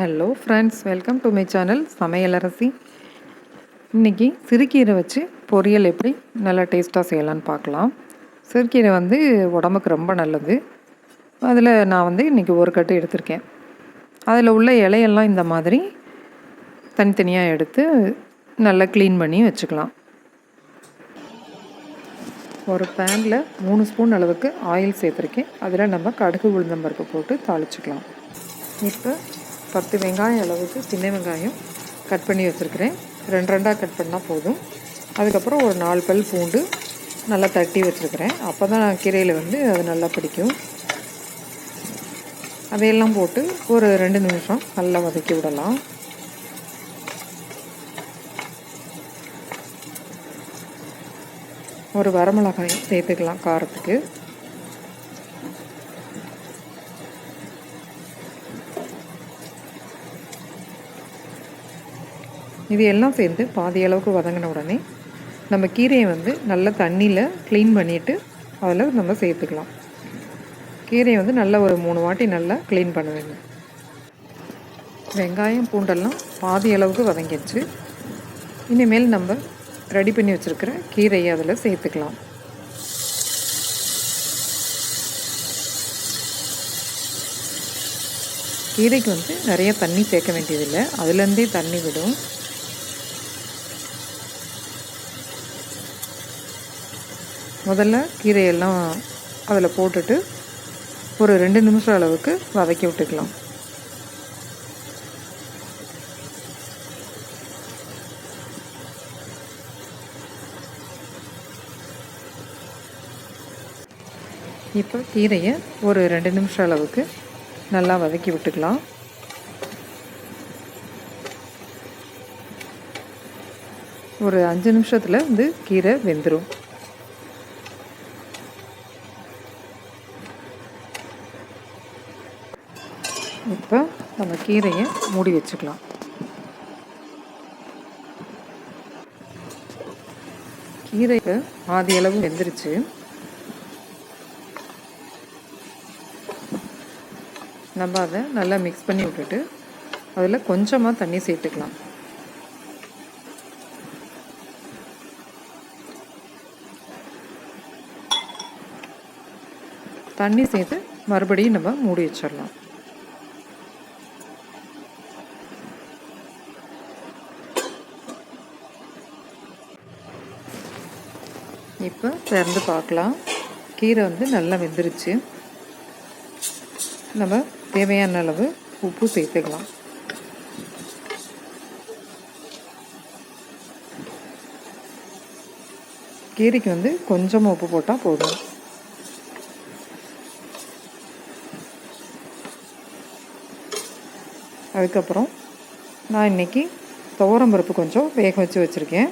Hello friends welcome to my channel Samayalarasi இன்றைக்கி சிறுகீரை வச்சு பொரியல் எப்படி நல்லா டேஸ்ட்டாக செய்யலான்னு பார்க்கலாம். சிறுகீரை வந்து உடம்புக்கு ரொம்ப நல்லது. அதில் நான் வந்து இன்றைக்கி ஒரு கட்டு எடுத்திருக்கேன். அதில் உள்ள இலையெல்லாம் இந்த மாதிரி தனித்தனியாக எடுத்து நல்லா க்ளீன் பண்ணி வச்சுக்கலாம். ஒரு பேனில் மூணு ஸ்பூன் அளவுக்கு ஆயில் சேர்த்துருக்கேன். அதில் நம்ம கடுகு உளுந்தம்பருப்பு போட்டு தாளிச்சுக்கலாம். இப்போ பத்து வெங்காயம் அளவுக்கு சின்ன வெங்காயம் கட் பண்ணி வச்சுருக்கிறேன். ரெண்டு ரெண்டாக கட் பண்ணால் போதும். அதுக்கப்புறம் ஒரு நாலு பல் பூண்டு நல்லா தட்டி வச்சுருக்கிறேன். அப்போ தான் கீரையில் வந்து அது நல்லா பிடிக்கும். அதையெல்லாம் போட்டு ஒரு ரெண்டு நிமிஷம் நல்லா வதக்கி விடலாம். ஒரு வரமிளகாய் சேர்த்துக்கலாம் காரத்துக்கு. இது எல்லாம் சேர்ந்து பாதி அளவுக்கு வதங்கின உடனே நம்ம கீரையை வந்து நல்லா தண்ணியில் க்ளீன் பண்ணிவிட்டு அதில் நம்ம சேர்த்துக்கலாம். கீரையை வந்து நல்லா ஒரு மூணு வாட்டி நல்லா க்ளீன் பண்ண வேண்டும் வெங்காயம் பூண்டெல்லாம் பாதி அளவுக்கு வதங்கிடுச்சு. இனிமேல் நம்ம ரெடி பண்ணி வச்சுருக்கிற கீரையை அதில் சேர்த்துக்கலாம். கீரைக்கு வந்து நிறைய தண்ணி சேர்க்க வேண்டியதில்லை. அதுலேருந்தே தண்ணி விடும். முதல்ல கீரையெல்லாம் அதில் போட்டுட்டு ஒரு ரெண்டு நிமிஷம் அளவுக்கு வதக்கி விட்டுக்கலாம். இப்போ கீரையை ஒரு ரெண்டு நிமிஷம் அளவுக்கு நல்லா வதக்கி விட்டுக்கலாம். ஒரு அஞ்சு நிமிஷத்தில் வந்து கீரை வெந்துடும் இப்போ நம்ம கீரையை மூடி வச்சுக்கலாம். கீரைக்கு பாதி அளவு வெந்துருச்சு. நம்ம அதை நல்லா மிக்ஸ் பண்ணி விட்டுட்டு அதில் கொஞ்சமாக தண்ணி சேர்த்துக்கலாம். தண்ணி சேர்த்து மறுபடியும் நம்ம மூடி வச்சிடலாம். இப்போ திறந்து பார்க்கலாம். கீரை வந்து நல்லா வெந்துருச்சு. நம்ம தேவையான அளவு உப்பு சேர்த்துக்கலாம். கீரைக்கு வந்து கொஞ்சமாக உப்பு போட்டால் போதும். அதுக்கப்புறம் நான் இன்றைக்கி துவரம்பருப்பு கொஞ்சம் வேக வச்சு வச்சுருக்கேன்.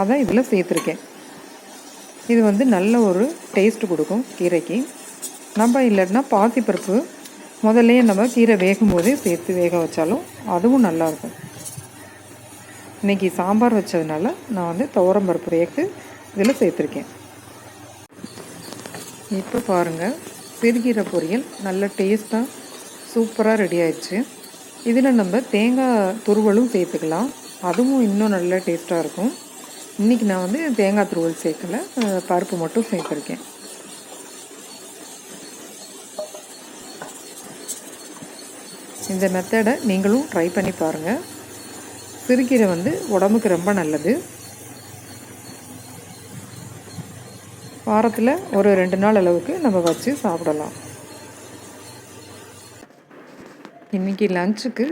அதை இதில் சேர்த்துருக்கேன். இது வந்து நல்ல ஒரு டேஸ்ட் கொடுக்கும் கீரைக்கு. நம்ம இல்லைன்னா பாசிப்பருப்பு முதல்லையே நம்ம கீரை வேகும் போதே சேர்த்து வேக வச்சாலும் அதுவும் நல்லாயிருக்கும் இன்றைக்கி சாம்பார் வச்சதுனால நான் வந்து துவரம் பருப்பு வேகு இதில் சேர்த்துருக்கேன். இப்போ பாருங்கள் சிறுகீரை பொரியல் நல்ல டேஸ்ட்டாக சூப்பராக ரெடி ஆயிடுச்சு. இதில் நம்ம தேங்காய் துருவலும் சேர்த்துக்கலாம். அதுவும் இன்னும் நல்ல டேஸ்ட்டாக இருக்கும். இன்றைக்கி நான் வந்து தேங்காய் துருவல் சேர்க்கலை. பருப்பு மட்டும் சேர்த்துருக்கேன். இந்த மெத்தடை நீங்களும் ட்ரை பண்ணி பாருங்கள் சிறுகீரை வந்து உடம்புக்கு ரொம்ப நல்லது. வாரத்தில் ஒரு ரெண்டு நாள் அளவுக்கு நம்ம வச்சு சாப்பிடலாம். இன்றைக்கி லஞ்சுக்கு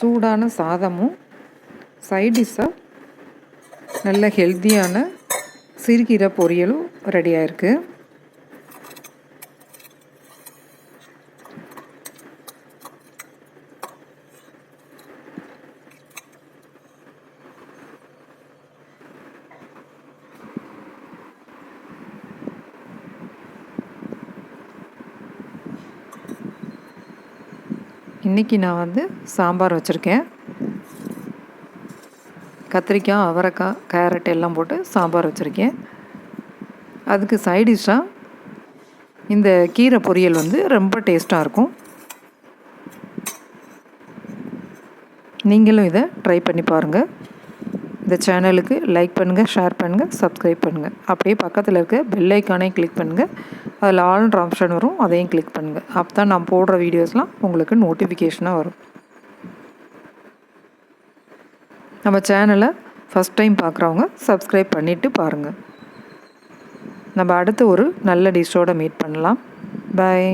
சூடான சாதமும் சைடிஷாக நல்ல ஹெல்த்தியான சிறுகீரை பொரியலும் ரெடியாக இருக்குது இன்றைக்கி நான் வந்து சாம்பார் வச்சுருக்கேன். கத்திரிக்காய் அவரைக்காய் கேரட் எல்லாம் போட்டு சாம்பார் வச்சுருக்கேன். அதுக்கு சைடிஷ்ஷாக இந்த கீரை பொரியல் வந்து ரொம்ப டேஸ்ட்டாக இருக்கும். நீங்களும் இதை ட்ரை பண்ணி பாருங்கள் இந்த சேனலுக்கு லைக் பண்ணுங்கள் ஷேர் பண்ணுங்கள் சப்ஸ்கிரைப் பண்ணுங்கள் அப்படியே பக்கத்தில் இருக்க பெல் ஐக்கானையும் கிளிக் பண்ணுங்கள் அதில் ஆல்ன்ற ஆப்ஷன் வரும் அதையும் கிளிக் பண்ணுங்கள் அப்போ தான் நான் போடுற வீடியோஸ்லாம் உங்களுக்கு நோட்டிஃபிகேஷனாக வரும். நம்ம சேனலை ஃபஸ்ட் டைம் பார்க்குறவங்க சப்ஸ்கிரைப் பண்ணிவிட்டு பாருங்கள் நம்ம அடுத்து ஒரு நல்ல டிஷ்ஷோடு மீட் பண்ணலாம். பாய்